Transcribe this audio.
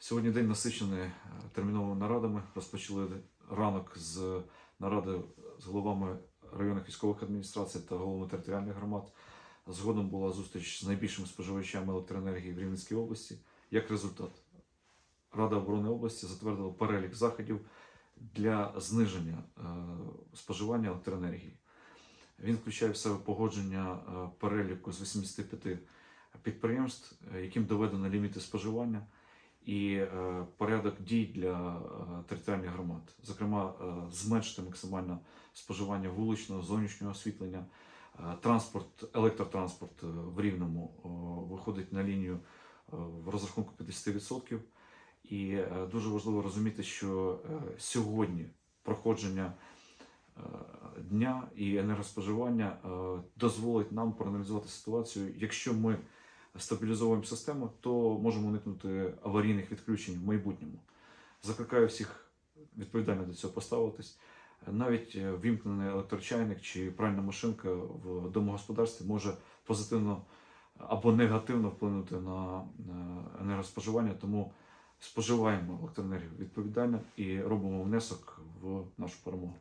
Сьогодні день насичений е, терміновими нарадами. Розпочали ранок з наради з головами районних військових адміністрацій та головами територіальних громад. Згодом була зустріч з найбільшими споживачами електроенергії в Рівненській області. Як результат, Рада оборони області затвердила перелік заходів для зниження е, споживання електроенергії. Він включає в себе погодження е, переліку з 85 підприємств, яким доведено ліміти споживання, і е, порядок дій для е, територіальних громад, зокрема, е, зменшити максимально споживання вуличного, зовнішнього освітлення, транспорт, електротранспорт в Рівному виходить на лінію в розрахунку 50%. І дуже важливо розуміти, що сьогодні проходження дня і енергоспоживання дозволить нам проаналізувати ситуацію. Якщо ми стабілізовуємо систему, то можемо уникнути аварійних відключень в майбутньому. Закликаю всіх відповідально до цього поставитись. Навіть е, вімкнений електрочайник чи пральна машинка в домогосподарстві може позитивно або негативно вплинути на на енергоспоживання, тому споживаємо електроенергію відповідально і робимо внесок в нашу перемогу.